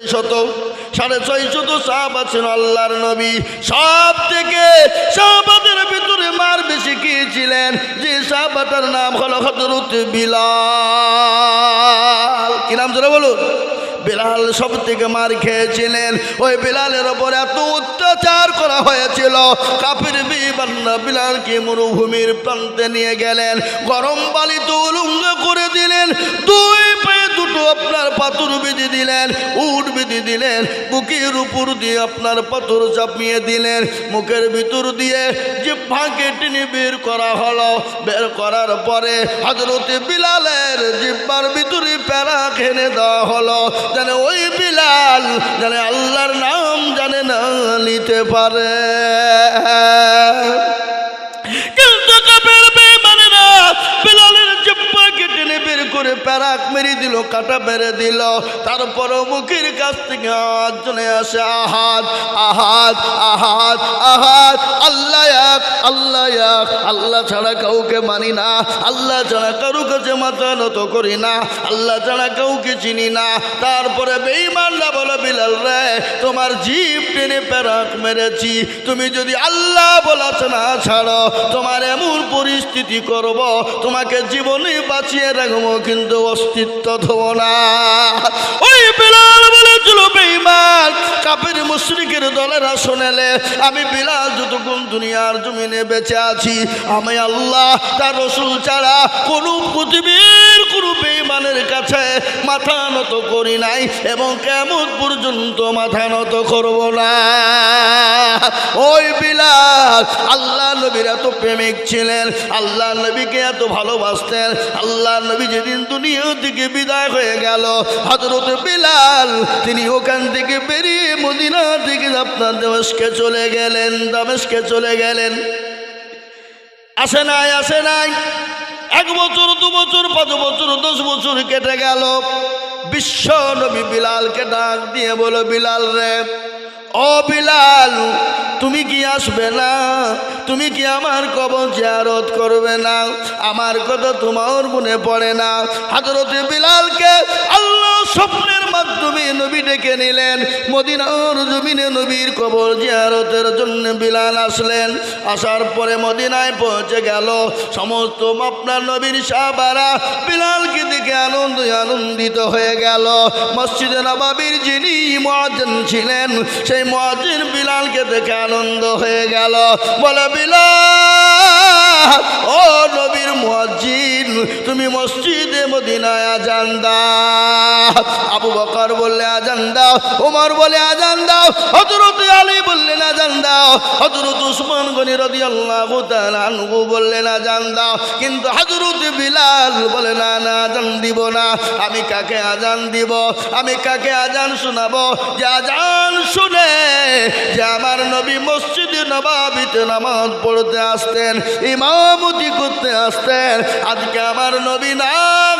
শত, সাড়ে ছয় শত সাহাব আছেন আল্লাহর নবী। সব থেকে সাহাবাদের ভিতরে মার বেশি কি ছিলেন? যে সাহাবাটার নাম হলো হজরত বিলাল। কি নাম ধরে বলুন? বিলাল সব থেকে মার খেয়েছিলেন। ওই বিলালের ওপর এত অত্যাচার করা হয়েছিল। কাপের বিবান্না বিলালকে মরুভূমির প্রান্তে নিয়ে গেলেন। গরম বালিতে উলুঙ্গ করে দিলেন। দুই দুটো আপনার পাথর বেঁধে দিলেন, উট বেঁধে দিলেন, বুকের উপর দিয়ে আপনার পাথর চাপিয়ে দিলেন, মুখের ভিতর দিয়ে যে ফাঁকে টেনে বের করা হলো, বের করার পরে হজরতে বিলালের জিব্বার ভিতরে প্যারা খেনে দেওয়া হলো, যেন ওই বিলাল যেন আল্লাহর নাম জানে না নিতে পারে। করে প্যারাক মেরে দিল, কাটা মেরে দিল। তারপর মুখের কাছ থেকে আওয়াজ চলে আসে, আহাত আহাত আহাত আহাত। আল্লাহ এক আল্লাহ এক। আল্লাহ ছাড়া কাউকে মানি না। আল্লাহ ছাড়া কারু কাছে মাথা নত করি না। আল্লাহ ছাড়া কাউকে চিনি না। তারপরে বেঈমানরা বলো, বিলাল রে, তোমার জীব টেনে প্যারাক মেরেছি। তুমি যদি আল্লাহ বলাছ না ছাড়ো, তোমার এমন পরিস্থিতি করব, তোমাকে জীবনে বাঁচিয়ে রাখব কিন্তু অস্তিত্ব ধোব না। ওই বিলাল বলেছিল বেইমান কাপের মুশ্রিকের দলেরা শোনালে আমি বিলাল যতক্ষণ দুনিয়ার জমিনে বেঁচে আছি আমি আল্লাহ তার রসুল ছাড়া কোনো পৃথিবীর কোনো বেঈমানের কাছে মাথা নত করি নাই এবং কেমন পর্যন্ত মাথা নত করব না। ওই বিলাস আল্লাহ নবীর এত প্রেমিক ছিলেন, আল্লাহ নবীকে এত ভালোবাসতেন, আল্লাহ নবী যেদিন দুনিয়া থেকে বিদায় হয়ে গেল হজরত বিলাল, তিনি ওখান থেকে বেরিয়ে মদিনা থেকে আপনার দেমস্কে চলে গেলেন, দামেশকে চলে গেলেন। আসে নাই আসে নাই। এক বছর, দু বছর, পাঁচ বছর, দশ বছর কেটে গেল। বিশ্ব নবী বিলালকে ডাক দিয়ে বলো, বিলাল রে, ও বিলাল, তুমি কি আসবে না? তুমি কি আমার কবর জিয়ারত করবে না? আমার কথা তোমার মনে পড়ে না। হাজরতে বিলালকে আল্লাহ স্বপ্নের মাধ্যমে নবী ডেকে নিলেন। মদিনার জমিনে নবীর কবর জিয়ারতের জন্য বিলাল আসলেন। আসার পরে মদিনায় পৌঁছে গেল। সমস্ত আপনার নবীর সাহাবারা বিলালকে দেখে আনন্দ আনন্দিত হয়ে গেল। মসজিদে নবাবির যিনি মহাজন ছিলেন, সেই মহাজিন বিলালকে দেখে আনন্দ হয়ে গেল। বলে, বিলাল, ও নবীর মহাজিন তুমি মসজিদে মদিনায় আজান দাও। আবু বকর বললে, আজান দাও। ওমর বলে, আজান দাও। হজরত আলী বললেন, আজান দাও। হজরত উসমান গনি রদি আল্লাহ আনহু বললেন, আজান দাও। কিন্তু হজরত বিলাল বলে, না না, আজান দিব না। আমি কাকে আজান দিব? আমি কাকে আজান শোনাবো? যে আজান শুনে যে আমার নবী মসজিদে নবাবিতে নামাজ পড়তে আসতেন, ইমামতি করতে আসতেন আজকে আমার নবী না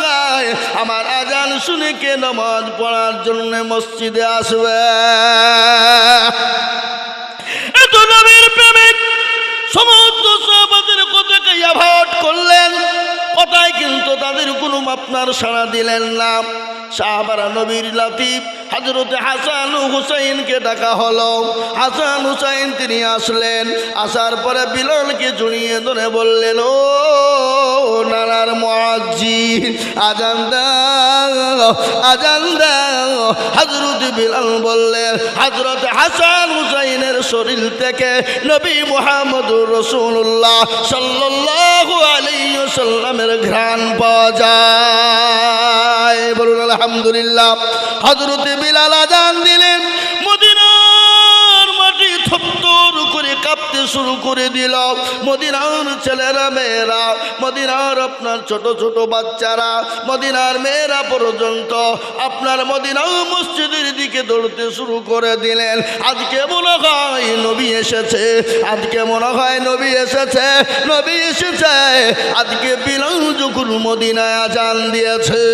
গায় আমার আজান শুনে কে নামাজ পড়ার জন্য মসজিদে আসবে? এত নবীর প্রেমিক সমস্ত সাহাবাদের কথাকে অ্যাভয়েড করলেন। কথায় কিন্তু তাদের কোনো আপনার সাড়া দিলেন না। সাহাবারা নবীর লাতিফ হজরত হাসান হুসাইনকে ডাকা হলো। হাসান, হুসাইন তিনি আসলেন। আসার পরে বিলালকে জড়িয়ে ধরে বললেন, ও নানার মহাজি আজান দাও আজান দাও। হজরত বিলাল বললেন হজরত হাসান, হুসাইনের শরীর থেকে নবী মোহাম্মদুর রসুল্লাহ সাল্লাল্লাহু আলাইহি সাল্লামের ঘ্রাণ পাওয়া যায়। বলুন, আলহামদুলিল্লাহ। হজরত বিলাল আজান দিলেন, মদিনার মাটি থপ্তর করে কাঁপতে শুরু করে দিল। মদিনার ছেলেরা, মেয়েরা, মদিনার আপনার ছোট ছোট বাচ্চারা, মদিনার মেয়েরা পর্যন্ত আপনার মদিনা মসজিদের দিকে দৌড়তে শুরু করে দিলেন। আজকে মনে হয় নবী এসেছে? আজকে মনে হয় নবী এসেছে? নবী এসেছে। আজকে বিলাল যখন মদিনায় আজান দিয়েছে।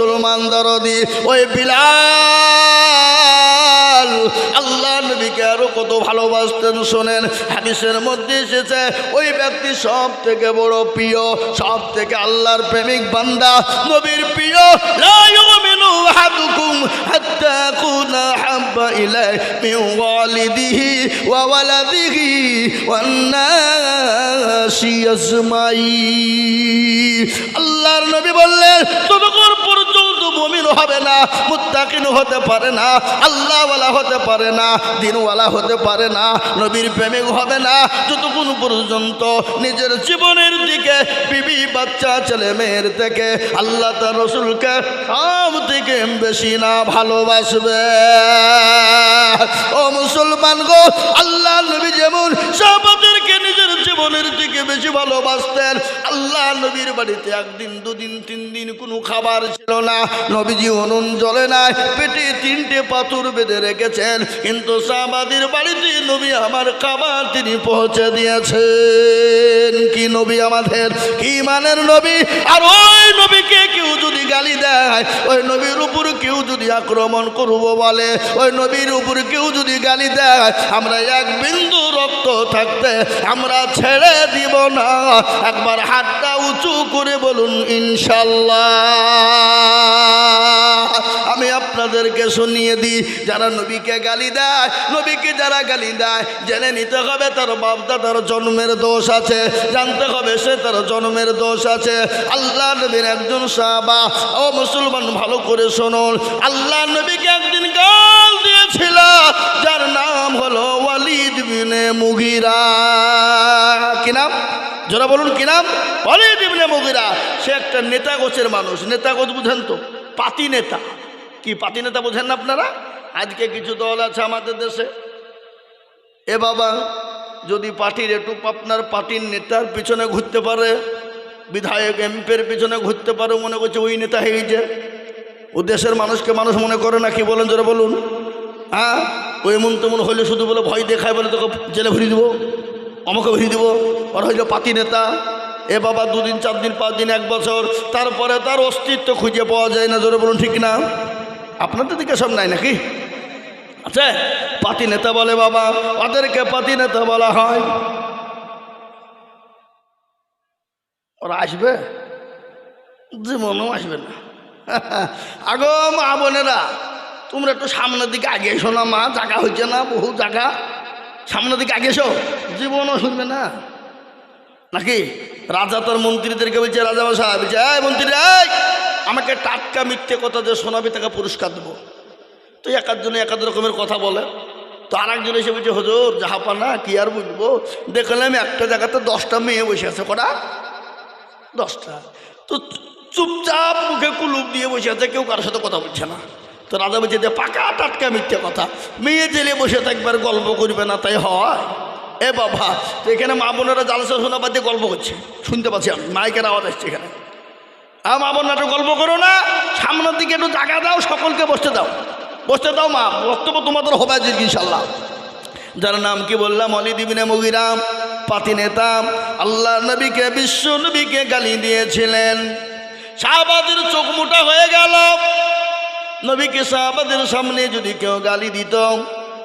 মুসলমান দরদি, ওই বিলাল, আল্লাহ নবীকে আরও কত ভালোবাসতেন, শোনেন, হাদিসের মধ্যে এসেছে, ওই ব্যক্তি সব থেকে বড় প্রিয় সব থেকে আল্লাহর প্রেমিক বান্দা, নবীর প্রিয় আল্লাহর নবী বললেন হবে না, মুত্তাকিন হতে পারে না, আল্লাহওয়ালা হতে পারে না, দিনওয়ালা হতে পারে না, নবীর প্রেমিক হবে না। যতক্ষণ পর্যন্ত নিজের জীবনের দিকে বিবি বাচ্চা ছেলে মেয়ের থেকে আল্লাহ তার রসুলকে সব থেকে বেশি না ভালোবাসবে। ও মুসলমান গো, আল্লাহ নবী যেমন সাহাবাদেরকে নিজের জীবনের দিকে বেশি ভালোবাসতেন, আল্লাহ নবীর বাড়িতে একদিন, দুদিন, তিন দিন কোনো খাবার ছিল না। নবীজি অনুন জলে নাই, পেটে তিনটে পাথর বেঁধে রেখেছেন। কিন্তু সাহাবাদের বাড়িতে নবী আমার খাবার তিনি পৌঁছে দিয়েছেন। কি নবী আমাদের? কি মানের নবী? আর ওই নবীকে কেউ যদি গালি দেয়, ওই নবীর উপর কেউ যদি আক্রমণ করব বলে, ওই নবীর উপর কেউ যদি গালি দেয়, আমরা এক বিন্দু রক্ত থাকতে আমরা ছেড়ে দিব না। একবার হাতটা উঁচু করে বলুন, ইনশাল্লাহ। আমি আপনাদেরকে শুনিয়ে দিই, যারা নবীকে গালি দেয়, নবীকে যারা গালি দেয়, জেনে নিতে হবে তার বাপদা তার জন্মের দোষ আছে, জানতে হবে সে তার জন্মের দোষ আছে। আল্লাহ নবীর একজন সাহাবা, ও মুসলমান ভালো করে শুনুন। আল্লাহ নবীকে একদিন গাল দিয়েছিল, যার নাম হলো ওয়ালিদ। বিনে মুগিরা। কি নাম? যারা বলুন, কি নাম? ওয়ালিদ ইবনে মুগিরা। সে একটা নেতা গোছের মানুষ। নেতা গোছ বুঝেন তো? পাতি নেতা। কি পাতি নেতা বোঝেন না আপনারা? আজকে কিছু দল আছে আমাদের দেশে। এ বাবা, যদি পার্টির একটু আপনার পার্টির নেতার পিছনে ঘুরতে পারে, বিধায়ক, এমপির পিছনে ঘুরতে পারে, মনে করছে ওই নেতা হয়ে গেছে ও দেশের মানুষকে মানুষ মনে করে না, কি বলেন যারা বলুন। হ্যাঁ? ওই এমন তেমন হইলে শুধু বলে ভয় দেখায় বলে তোকে জেলে ভরিয়ে দেবো আমাকে ভরিয়ে দেবো। আর হইল পাতি নেতা। এ বাবা দুদিন, চার দিন, পাঁচ দিন, এক বছর। তারপরে তার অস্তিত্ব খুঁজে পাওয়া যায় না, জোরে বলুন ঠিক না? আপনাদের দিকে সব নাই নাকি? আছে পাতি নেতা বলে বাবা, ওদেরকে পাতি নেতা বলা হয়। ওরা আসবে? জীবনও আসবে না। আগো মা বোনেরা তোমরা একটু সামনের দিকে আগে এসো না, মা জায়গা হচ্ছে না, বহু জায়গা সামনের দিকে আগে এসো। জীবনও শুনবে না। নাকি? রাজা তোর মন্ত্রীদেরকে বলছে রাজা মশা বলছে, এই মন্ত্রী, এই, আমাকে টাটকা মিথ্যে কথা যে শোনাবি, তাকে পুরস্কার দেবো। তো এক একজনে এক এক রকমের কথা বলে। তো আর একজন এসে বলছে, হজুর জাহাপানা কি আর বুঝব দেখলাম একটা জায়গাতে দশটা মেয়ে বসে আছে, কটা? দশটা। তো চুপচাপ মুখে কুলুপ দিয়ে বসে আছে, কেউ কারোর সাথে কথা বলছে না। তো রাজা বলছে যে পাকা টাটকা মিথ্যে কথা, মেয়ে জেলে বসে থাকবার গল্প করবে না, তাই হয়। এ বাবা এখানে মা বোনেরা জালসা শোনা বাদ দিয়ে গল্প করছে। শুনতে পাচ্ছি আমি, মাইকের আওয়াজ আসছে এখানে। আ, মা একটু গল্প করো না, সামনের দিকে একটু জায়গা দাও, সকলকে বসতে দাও। বসতে দাও, মা, বক্তব্য তোমাদের হবে ইনশাল্লাহ যার নাম কি বললাম? অলি দিবিনে মুগিরাম, পাতি নেতা। আল্লাহ নবীকে, বিশ্ব নবীকে গালি দিয়েছিলেন। শাহবাদের চোখ মোটা হয়ে গেল। নবীকে সাহাবাদের সামনে যদি কেউ গালি দিত,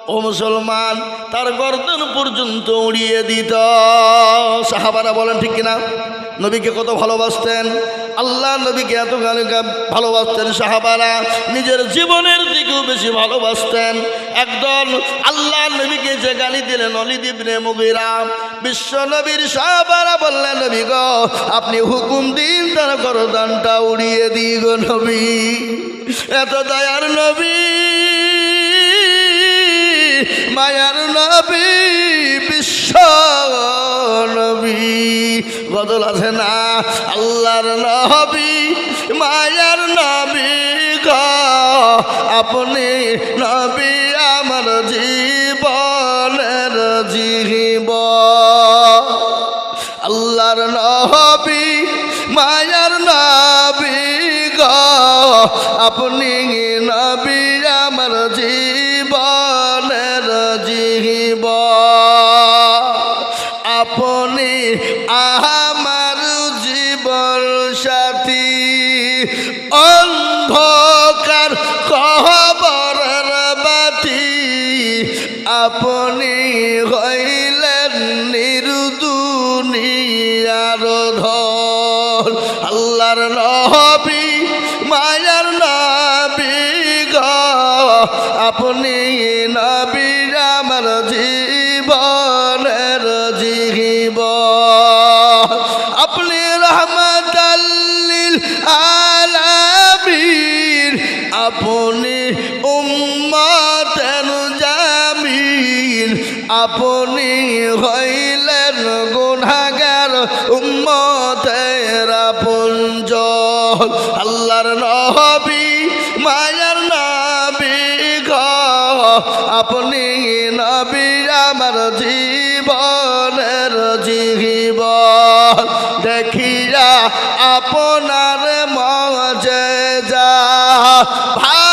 ও মুসলমান, তার গর্দন পর্যন্ত উড়িয়ে দিত। সাহাবারা বলেন, ঠিক কিনা? নবীকে কত ভালোবাসতেন। আল্লাহ নবীকে এত ভালোবাসতেন সাহাবারা। নিজের জীবনের দিকেও বেশি ভালোবাসতেন। একদল আল্লাহ নবীকে যে গালি দিলেন অলিদিবনে মুগিরা, বিশ্ব নবীর সাহাবারা বললেন, নবী গো, আপনি হুকুম দিন, তার গরদানটা উড়িয়ে দিই গো নবী। এত দয়ার নবী, মায়ার নবী, বিশ্ব নবী। বদল আছে না? আল্লাহর নবী, মায়ার নবী গ। আপনি নবী আমার জীবনের জীব। আল্লাহর নবী, মায়ার নবী গ, আপনি নবী আমার জীবনের জীব। আপনি আমার জীবন সাথী। অন্ধকার কবরের বাতি। আপনি হইলেন নির্দুনিয়ার ধর আল্লাহর আপনি হইলেন গুনাগার উম্মতের পুঞ্জ আল্লাহর নবী, মায়ার নবী গ। আপনি নবী আমার জীবনের জীবন। দেখিয়া আপনার মজে যা। ভাগবতী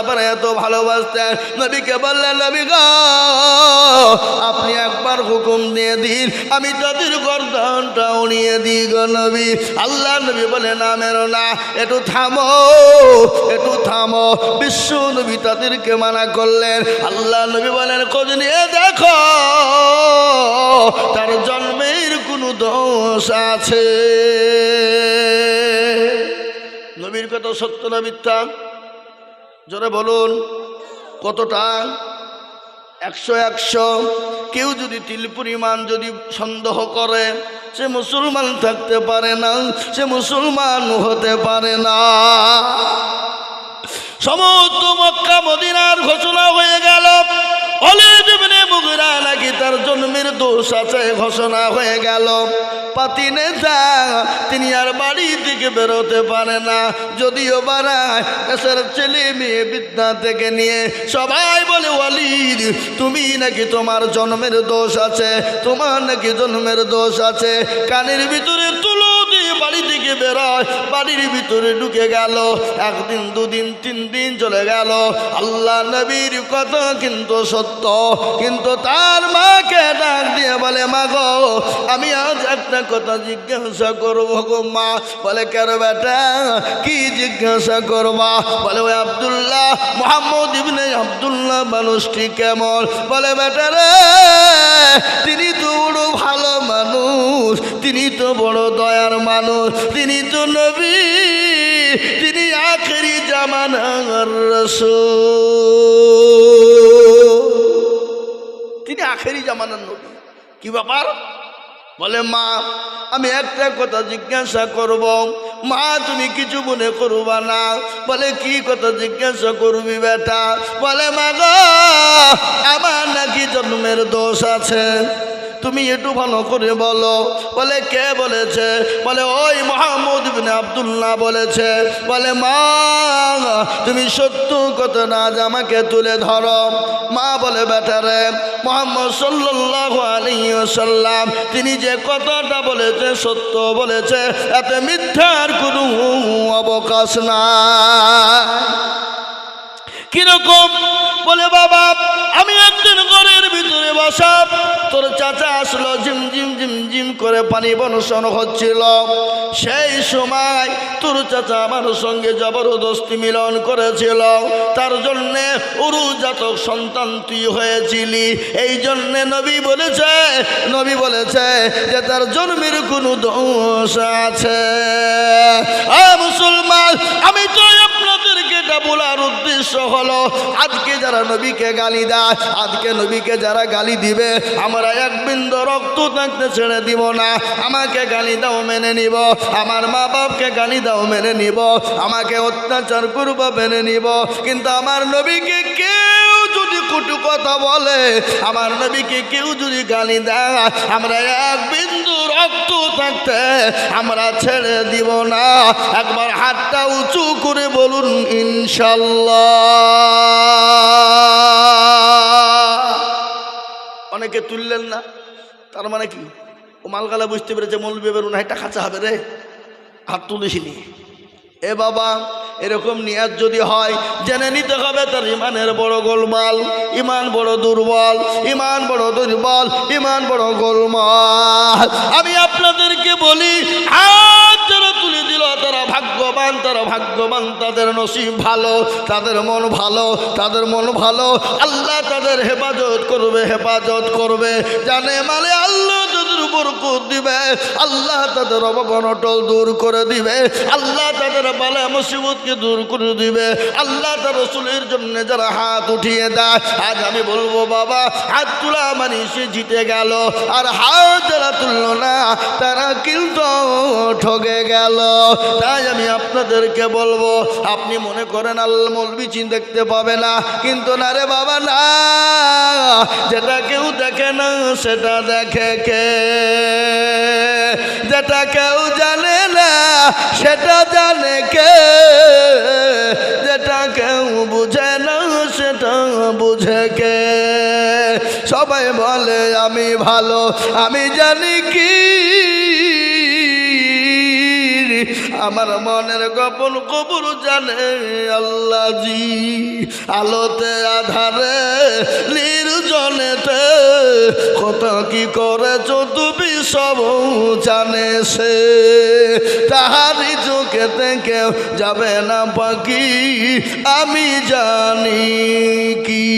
সাহাবারা এত ভালোবাসতেন। নবীকে বললেন, নবী গ, আপনি একবার হুকুম দিয়ে দিন। আমি তাদের গর্দনটা উড়িয়ে দিই গো নবী। আল্লাহ নবী বলে, না, মেরো না, একটু থামো একটু থামো। বিশ্ব নবী তাদেরকে মানা করলেন। আল্লাহ নবী বলেন, খোঁজ নিয়ে দেখো, তার জন্মের কোনো দোষ আছে। নবীর কথা সত্য না মিথ্যা? জোরে বলুন, কতটা? একশো একশো। কেউ যদি তিল পরিমাণ যদি সন্দেহ করে, সে মুসলমান থাকতে পারে না, সে মুসলমান হতে পারে না। সমস্ত মক্কা, মদিনার ঘোষণা হয়ে গেল। ইবনে মুগিরা নাকি তার জন্মের দোষ আছে, ঘোষণা হয়ে গেল। পাতি নেতা তিনি আর বাড়ি থেকে বেরোতে পারে না। যদিও বাড়ায় দেশের ছেলে মেয়ে বিদ্যা থেকে নিয়ে সবাই বলে, ওয়ালিদ, তুমি নাকি তোমার জন্মের দোষ আছে, তোমার নাকি জন্মের দোষ আছে। কানের ভিতরে তুলো বাড়ি থেকে বেরোয়, বাড়ির ভিতরে ঢুকে গেল। একদিন, দুদিন, তিন দিন চলে গেল। আল্লাহ নবীর কথা কিন্তু সত্য, কিন্তু তার মাকে ডাক দিয়ে বলে, মা গো, আমি আজ একটা কথা জিজ্ঞাসা করব গো মা। বলে, কেন বেটা, কি জিজ্ঞাসা করবা? বলে, ওই আবদুল্লাহ, মোহাম্মদ ইবনে আবদুল্লাহ মানুষটি কেমন? বলে, বেটা রে, তিনি তো বড় ভালো মানুষ, তিনি তো বড় দয়ার মানুষ। তিনি তো নবী, তিনি আখেরি জামানার রসূল। তিনি আখেরি জামানার নবী। কি ব্যাপার? বলে, মা, আমি একটা কথা জিজ্ঞাসা করব। মা, তুমি কিছু মনে করবা না? বলে, কি কথা জিজ্ঞাসা করবি বেটা? বলে, মা গো, আমার নাকি জন্মের দোষ আছে। তুমি একটু ভালো করে বলো। বলে, কে বলেছে? বলে, ওই মোহাম্মদ আবদুল্লাহ বলেছে। বলে, মা, তুমি সত্য কত না আমাকে তুলে ধরো। মা বলে বেটারে মোহাম্মদ সাল্লাহ আলিয়াল্লাম তিনি যে কথাটা বলেছে, সত্য বলেছে, এতে মিথ্যার কোনো অবকাশ না কীরকম? বলে, বাবা, আমি একদিন ঘরের ভিতরে বসা তোর চাচা আসলো, ঝিম ঝিম ঝিম ঝিম করে পানি বনশন হচ্ছিল। সেই সময় তোর চাচা আমার সঙ্গে জবরদস্তি মিলন করেছিল। তার জন্যে উরুজাতক সন্তান তুই হয়েছিলি। এই জন্যে নবী বলেছে নবী বলেছে যে তার জন্মের কোনো দোষ আছে। মুসলমান, আমি তো এটা বলার উদ্দেশ্য হলো, আজকে যারা নবীকে গালি দেয়, আজকে নবীকে যারা গালি দিবে, আমরা এক বিন্দু রক্ত থাকতে ছেড়ে দিব না। আমাকে গালি দাও, মেনে নিব। আমার মা বাপকে গালি দাও, মেনে নিব। আমাকে অত্যাচার করব, মেনে নিব। কিন্তু আমার নবীকে যদি কুটু কথা বলে, আমার নবীকে কেউ যদি গালি দেয়, আমরা এক বিন্দু রক্ত থাকতে আমরা ছেড়ে দিব না। একবার হাতটা উঁচু করে বলুন, ইনশাল্লাহ। অনেকে তুললেন না, তার মানে কি? ও মালগালা বুঝতে পেরেছে, মৌলবি বেরুন একটা খাঁচা হবে রে। হাত তুলিসিনি। এ বাবা এরকম নিয়াজ যদি হয়, জেনে নিতে হবে তার ইমানের বড় গোলমাল, ইমান বড় দুর্বল, ইমান বড় দুর্বল, ইমান বড় গোলমাল। আমি আপনাদেরকে বলি হাত যারা তুলে দিল, তারা ভাগ্যবান তারা ভাগ্যবান, তাদের নসিব ভালো, তাদের মন ভালো, তাদের মন ভালো। আল্লাহ তাদের হেফাজত করবে হেফাজত করবে। জানে মানে আল্লাহ কুদ দিবে, আল্লাহ তাদের অবগণটল দূর করে দিবে, আল্লাহ তাদের বালা মুসিবতকে দূর করে দিবে, আল্লাহ তার রসুলের জন্য যারা হাত উঠিয়ে দেয়, আজ আমি বলব, বাবা, হাত তোলা মানে সে জিতে গেল, আর হাত যারা তুললো না, তারা কিন্তু ঠকে গেল। তাই আমি আপনাদেরকে বলব, আপনি মনে করেন আল্লাহ মলবি চিন দেখতে পাবে না, কিন্তু না রে বাবা, না, যেটা কেউ দেখে না, সেটা দেখে কে? যেটা কেউ জানে না, সেটা জানে কে? যেটা কেউ বুঝে না, সেটা বুঝে কে? সবাই বলে, আমি ভালো, আমি জানি কি। আমার মনের গোপন কবর জানে আল্লাহ জি আলোতে, আধারে, নির্জনেতে। কত কি করেছ তুমি সব জানে সে। তাহারি চোখেতে কেউ যাবে না পাখি, আমি জানি কি।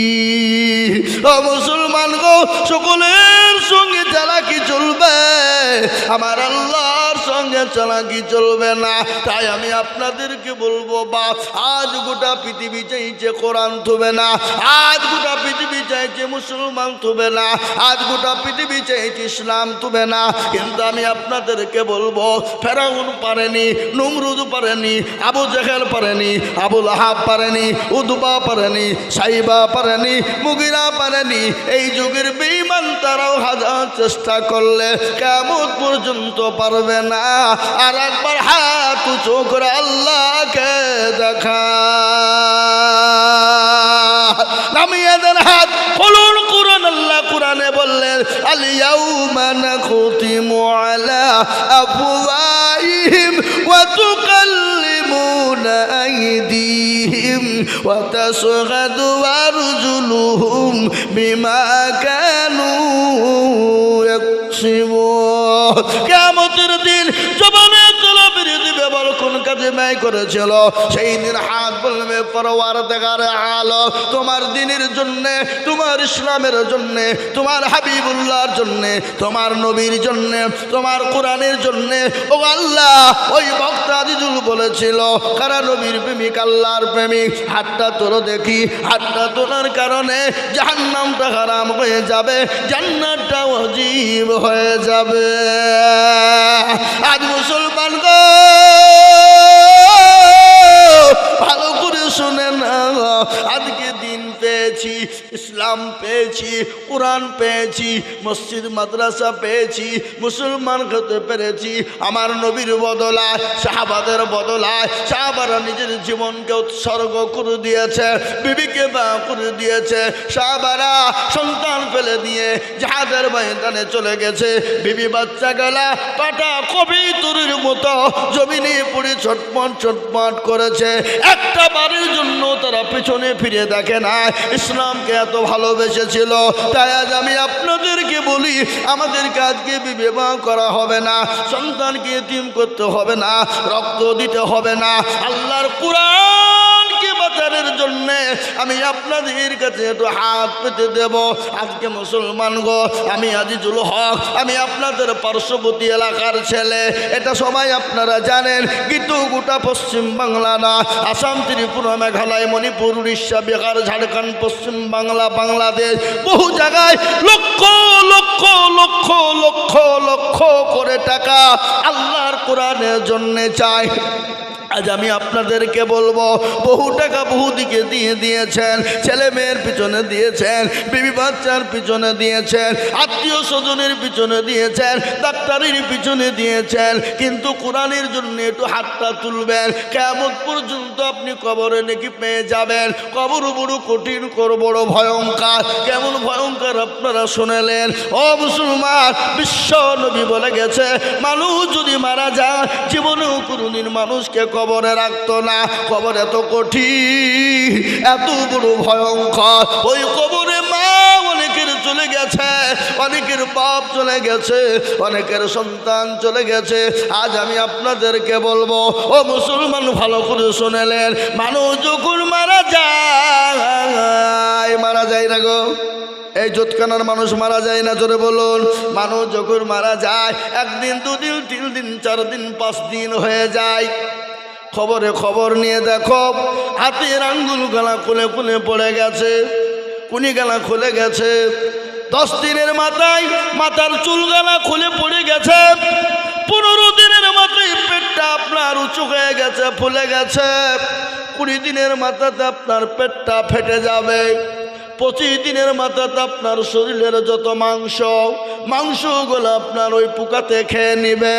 ও মুসলমান গো, সকলের সঙ্গে যারা কি চলবে? আমার আল্লাহর সঙ্গে চালাকি চলবে না? তাই আমি আপনাদেরকে বলব, বা আজ গোটা পৃথিবী চাইছে কোরআন থুবে না, আজ গোটা পৃথিবী চাইছে মুসলমান থুবে না, আজ গোটা পৃথিবী চাইছে ইসলাম থবে না। কিন্তু আমি আপনাদেরকে বলব, ফেরাউন পারেনি, নমরুদ পারেনি, আবু জেহেল পারেনি আবুল আহাব পারেনি, উদবা পারেনি, সাইবা পারেনি, মুগিরা পারেনি। এই যুগের বেইমান তারাও হাজার চেষ্টা করলে কেমন পর্যন্ত পারবে না। আর একবার হাত উঁচু করে আল্লাহকে দেখা। নামিয়ে দেন হাত, বলুন কোরআন, আল্লাহ কোরআনে বললেন আলিয়াউমা নাখতিমু আলা আফওয়াহিম ওয়া তুকাল্লিমুনা আইদিহিম বিমা কানু ইয়াকসিবুন। কিয়ামতের কাজে করেছিল। সেই দিন হাত বলবে পরওয়ার দেখার আলো, তোমার দিনের জন্য, তোমার ইসলামের জন্য, তোমার হাবিবুল্লাহর জন্য, তোমার নবীর জন্য, তোমার কোরআনের জন্য, ও আল্লাহ, ওই বক্তা দিদুল বলেছিল, কারা নবীর প্রেমিক, আল্লাহর প্রেমিক? হাতটা তোর দেখি, হাতটা তোলার কারণে জাহান্নামটা হারাম হয়ে যাবে, জান্নাতটা অজীব হয়ে যাবে। আজ মুসলমান গো! ভালো শুনে না। আজকে দিন পেয়েছি, ইসলাম পেয়েছি, কোরআন পেয়েছি, মসজিদ, মাদ্রাসা পেয়েছি, মুসলমান হতে পেরেছি। আমার নবীর বদলায় শাহবাদের বদলায় শাহবারা নিজের জীবনকে উৎসর্গ করে দিয়েছে, বিবিকে বা করে দিয়েছে। শাহবারা সন্তান ফেলে দিয়ে যাহাদের ময়দানে চলে গেছে। বিবি বাচ্চা গেলা পাটা কবি তুরির মতো জমিনে পড়ে ছটপট ছটপট করেছে। একটা জন্য তারা পিছনে ফিরে দেখে না, ইসলামকে এত ভালোবেসেছিল। তাই আজ আমি আপনাদেরকে বলি আমাদের কাজকে বিবেচনা করা হবে না, সন্তানকে তিম করতে হবে না, রক্ত দিতে হবে না, আল্লাহর কোরআনকে বাঁচানোর জন্য আমি আপনাদের কাছে একটু হাত পেতে দেব। আজকে মুসলমান গো, আমি আজিজুল হক, আমি আপনাদের পার্শ্ববর্তী এলাকার ছেলে। এটা সবাই আপনারা জানেন, কিন্তু গোটা পশ্চিম বাংলা না। আসাম, ত্রিপুরা, মেঘালয়, মণিপুর, উড়িষ্যা, বিহার, ঝাড়খণ্ড, পশ্চিম বাংলা, বাংলাদেশ বহু জায়গায় লক্ষ লক্ষ লক্ষ লক্ষ লক্ষ করে টাকা আল্লাহর কোরআনের জন্যে চায়। আজ আমি আপনাদেরকে বলব, বহু টাকা বহু দিকে দিয়ে দিয়েছেন, ছেলে মেয়ের পিছনে দিয়েছেন, বিবি বাচ্চার পিছনে দিয়েছেন, আত্মীয় স্বজনের পিছনে দিয়েছেন, ডাক্তারের পিছনে দিয়েছেন, কিন্তু কোরআনের জন্য একটু হাতটা তুলবেন কেমন পর্যন্ত আপনি কবরে নাকি পেয়ে যাবেন, কবর বড় কঠিন কর, বড় ভয়ঙ্কর, কেমন ভয়ঙ্কর আপনারা শুনেলেন, ও মুসলমান, বিশ্ব নবী বলে গেছে, মানুষ যদি মারা যায়, জীবনেও কোনোদিন মানুষকে কবরে রাখতো না কবর এত কঠিন। এত বড় ভয়ঙ্কর। ওই কবরে মা অনেকের চলে গেছে, অনেকের বাপ চলে গেছে, অনেকের সন্তান চলে গেছে। আজ আমি আপনাদেরকে বলব, ও মুসলমান ভালো করে শুনেলেন, মানুষ যখন মারা যায় মারা যায় না গো। এই জোৎকানার মানুষ মারা যায় না, জোরে বলুন। মানুষ যখন মারা যায়, একদিন, দুদিন, তিন দিন, চার দিন, পাঁচ দিন হয়ে যায়। খবরে খবর নিয়ে দেখো, হাতের আঙ্গুল গলা খুলে খুলে পড়ে গেছে কুনি গলা খুলে গেছে। দশ দিনের মাথায় মাথার চুল গলা খুলে পড়ে গেছে, পনেরো দিনের মাথায় পেটটা আপনার উঁচু হয়ে গেছে, ফুলে গেছে। কুড়ি দিনের মাথাতে আপনার পেটটা ফেটে যাবে। পঁচিশ দিনের মাথাতে আপনার শরীরের যত মাংস, মাংসগুলো আপনার ওই পোকাতে খেয়ে নিবে।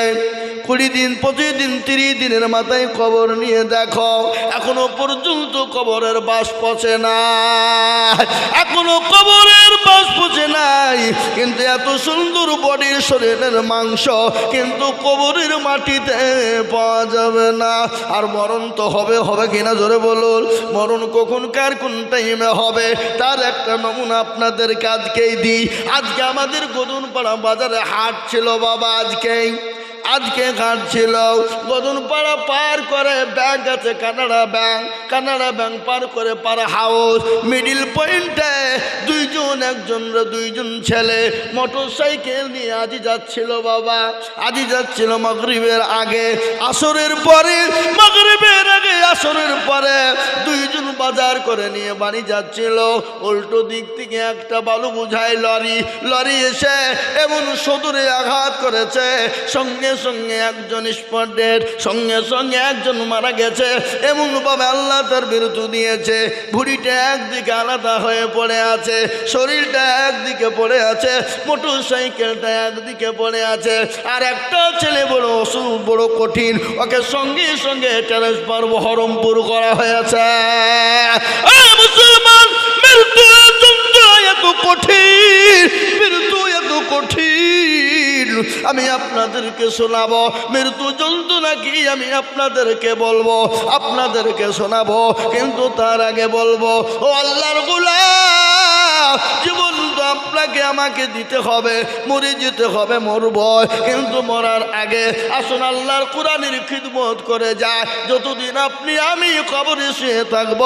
কুড়ি দিন, পঁচিশ দিন, তিরিশ দিনের মাথায় খবর নিয়ে দেখো, এখনও পর্যন্ত কবরের বাস পচে না এখনও কবরের বাস পচে নাই। কিন্তু এত সুন্দর বডির শরীরের মাংস কিন্তু কবরের মাটিতে পাওয়া যাবে না। আর মরণ তো হবে হবে কিনা জোরে বলুন। মরণ কখন, কার কোন টাইমে হবে? তার একটা নমুনা আপনাদেরকে আজকেই দিই। আজকে আমাদের গদুন পাড়া বাজারে হাট ছিল বাবা, আজকেই। আজকে ছিল। গদুন পাড়া পার করে ব্যাংক আছে, কানাডা ব্যাংক কানাডা ব্যাংক পার করে পার হাউস মিডিল পয়েন্টে দুইজন একজন দুইজন ছেলে। মোটর সাইকেল নিয়ে আজি যাচ্ছিল বাবা। আজি যাচ্ছিল মগরিবের আগে। আসরের পরে আসরের পরে দুইজন বাজার করে নিয়ে বাড়ি যাচ্ছিল। উল্টো দিক থেকে একটা বালু বুঝায় লরি। লরি এসে এমন সদরে আঘাত করেছে। সঙ্গে সঙ্গে একজন স্পটেড সঙ্গে সঙ্গে একজন মারা গেছে। এমন ভাবে আল্লাহ তার বিরুদ্ধ দিয়েছে। ভুড়িটা একদিকে আলাদা হয়ে পড়ে আছে, শরীরটা একদিকে পড়ে আছে মোটর সাইকেলটা একদিকে পড়ে আছে। আর একটা ছেলে বড় অসুখ, বড় কঠিন, ওকে সঙ্গে সঙ্গে ট্রান্সফার বহরমপুর করা হয়েছে। মুসলমান, মৃত্যু এত কঠিন, মৃত্যু এত কঠিন। আমি আপনাদেরকে শোনাবো, মৃত্যু যন্ত্রণা কি আমি আপনাদেরকে বলব, আপনাদেরকে শোনাবো, কিন্তু তার আগে বলব, ও আল্লাহর গোলাম, জীবন আপনাকে আমাকে দিতে হবে, মরে যেতে হবে মরব কিন্তু মরার আগে আসুন আল্লাহর কোরআনের খিদমত করে যায় যতদিন আপনি আমি কবরে শুয়ে থাকব,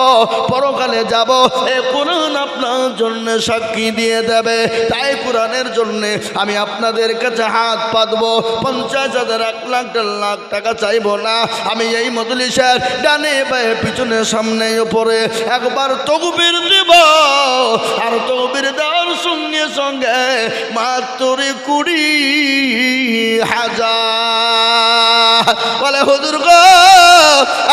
পরকালে যাব, এ কোরআন আপনার জন্য সাক্ষী দিয়ে দেবে। তাই কোরআনের জন্য আমি আপনাদের কাছে হাত পাতবো। পঞ্চাশ হাজার, এক লাখ, দেড় লাখ টাকা চাইব না। আমি এই মদলিশের ডানে বায়ে পিছনে, সামনে, উপরে একবার তকবির দিব। আর তকবির দেওয়ার সঙ্গে সঙ্গে মাত্র কুড়ি হাজার। বলে, হুজুর গো,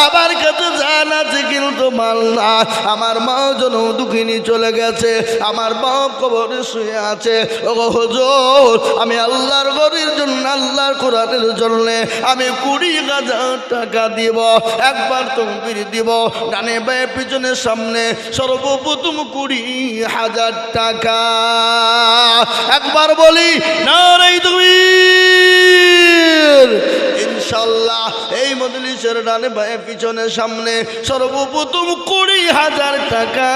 আমার কাছে জান আছে, কিন্তু মাল না। আমার মা জন দুঃখিনী চলে গেছে, আমার মা কবরে শুয়ে আছে। ও হুজুর, আমি আল্লাহর গরির জন্য, আল্লাহর কোরআনের জন্য আমি কুড়ি হাজার টাকা দিব। একবার তকবির দিব, ডানে বায়ে পিছনে সামনে সর্বপ্রথম কুড়ি হাজার টাকা। একবার বলি না রে তুমি ইনশাল্লাহ এই মজলিসের ডানে ভাই পিছনে সামনে সর্বপ্রথম কুড়ি হাজার টাকা।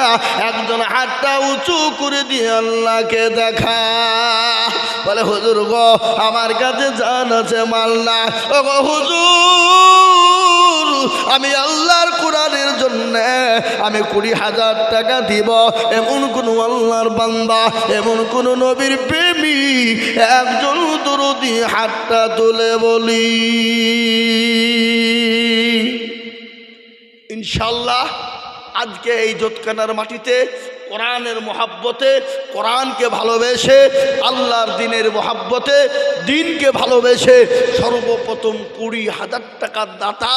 একজন হাতটা উঁচু করে দিয়ে আল্লাহকে দেখা। বলে, হুজুর গো, আমার কাছে জান আছে মাল্লা ও গো, হুজুর, আমি আল্লাহর কোরআনের জন্য আমি কুড়ি হাজার টাকা দিব। এমন কোন আল্লাহর বান্দা, এমন কোন নবীর প্রেমী, একজন দরদি হাতটা তুলে বলি। ইনশাল্লাহ আজকে এই জোৎকানার মাটিতে কোরআনের মহাব্বতে, কোরআনকে ভালোবেসে, আল্লাহর দিনের মহাব্বতে, দিনকে ভালোবেসে সর্বপ্রথম কুড়ি হাজার টাকার দাতা,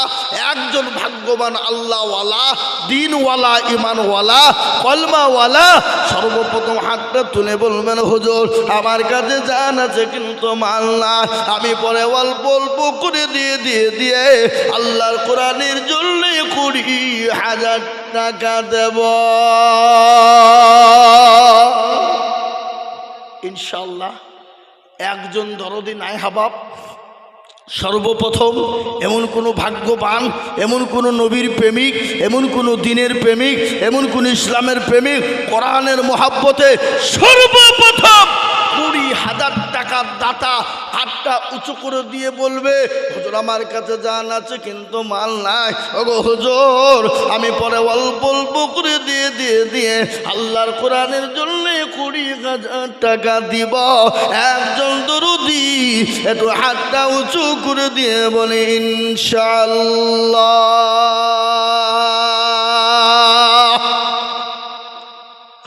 একজন ভাগ্যবান আল্লাহওয়ালা, দিনওয়ালা ইমানওয়ালা কলমাওয়ালা, সর্বপ্রথম হাতটা তুলে বলবেন, হুজুর, আমার কাছে জান আছে, কিন্তু মাল না আমি পরে অল্প অল্প করে দিয়ে দিয়ে দিয়ে আল্লাহর কোরআনের জন্য কুড়ি হাজার টাকা দেব। ইনশাল্লাহ একজন দরদি নাই হাবাব, সর্বপ্রথম এমন কোনো ভাগ্যবান, এমন কোনো নবীর প্রেমিক, এমন কোনো দিনের প্রেমিক, এমন কোন ইসলামের প্রেমিক, কোরআনের মহাব্বতে সর্বপ্রথম কুড়ি হাজার টাকার দাতা হাতটা উঁচু করে দিয়ে বলবে, হুজুর আমার কাছে জান আছে, কিন্তু মাল নাই। ওগো হুজুর, আমি পরে অল্প অল্প করে দিয়ে দিয়ে দিয়ে আল্লাহর কোরআনের জন্য কুড়ি হাজার টাকা দিব। একজন দরুদি একটু হাতটা উঁচু করে দিয়ে বলে ইনশাল্লাহ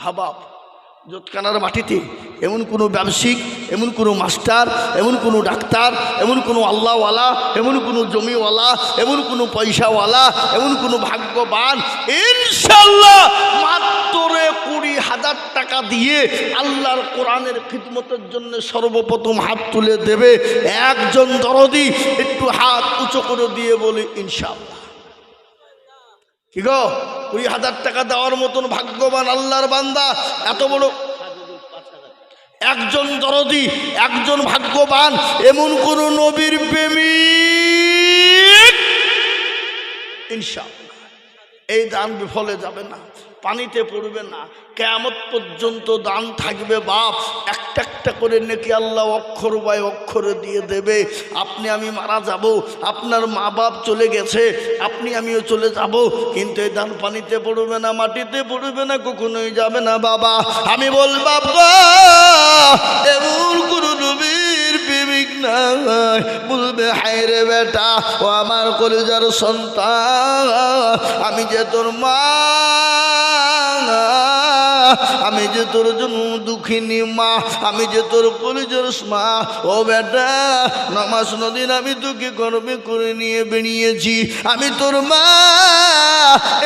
হাবাব জোতকানার মাটিতে এমন কোনো ব্যবসায়িক, এমন কোনো মাস্টার, এমন কোনো ডাক্তার, এমন কোনো আল্লাহওয়ালা, এমন কোনো জমিওয়ালা, এমন কোনো পয়সাওয়ালা, এমন কোনো ভাগ্যবান ইনশাল্লাহ মাত্র কুড়ি হাজার টাকা দিয়ে আল্লাহর কোরআনের খিদমতের জন্য সর্বপ্রথম হাত তুলে দেবে একজন দরদি একটু হাত উঁচু করে দিয়ে বলি ইনশাল্লাহ কি গো? কুড়ি হাজার টাকা দেওয়ার মতন ভাগ্যবান আল্লাহর বান্দা, এত বড় একজন দরদি, একজন ভাগ্যবান, এমন কোন নবীর প্রেমিক ইনশাআল্লাহ, এই দান বিফলে যাবে না। পানিতে পড়বে না। কেমত পর্যন্ত দান থাকবে বাপ। একটা একটা করে নাকি আল্লাহ অক্ষর বাই অক্ষরে দিয়ে দেবে। আপনি আমি মারা যাব, আপনার মা বাপ চলে গেছে, আপনি আমিও চলে যাব। কিন্তু এই দান পানিতে পড়বে না, মাটিতে পড়বে না, কখনোই যাবে না বাবা। আমি বল বাবা এমন কোনো প্রেমিক নাই। বলবে বেটা, ও আমার কলেজার সন্তান। আমি যে তোর মা আমি যে তোর জন্য দুঃখিনী মা, আমি যে তোর কলেজার মা, ও বেটা, নামাজ নদীন আমি তোকে গর্বে করে নিয়ে বেরিয়েছি আমি তোর মা,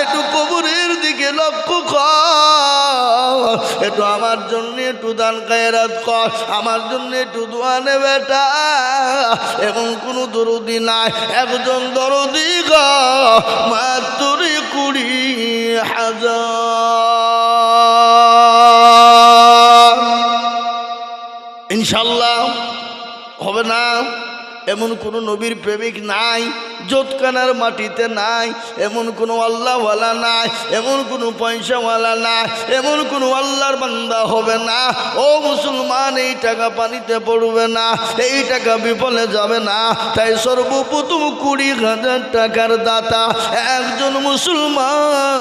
একটু কবরের দিকে লক্ষ্য কর, একটু আমার জন্য একটু দান কায়রাত কর, আমার জন্য একটু দোয়ানে বেটা, এবং কোনো দরদি নাই, একজন দরদি গা, মাত্র কুড়ি হাজার। ইনশাল্লাহ হবে না। এমন কোনো নবীর প্রেমিক নাই জোতকানার মাটিতে নাই, এমন কোনো আল্লাহওয়ালা নাই, এমন কোনো পয়সাওয়ালা নাই, এমন কোনো আল্লাহর বান্দা হবে না। ও মুসলমান, এই টাকা পানিতে পড়বে না, এই টাকা বিফলে যাবে না। তাই সর্বপ্রথম কুড়ি হাজার টাকার দাতা একজন মুসলমান।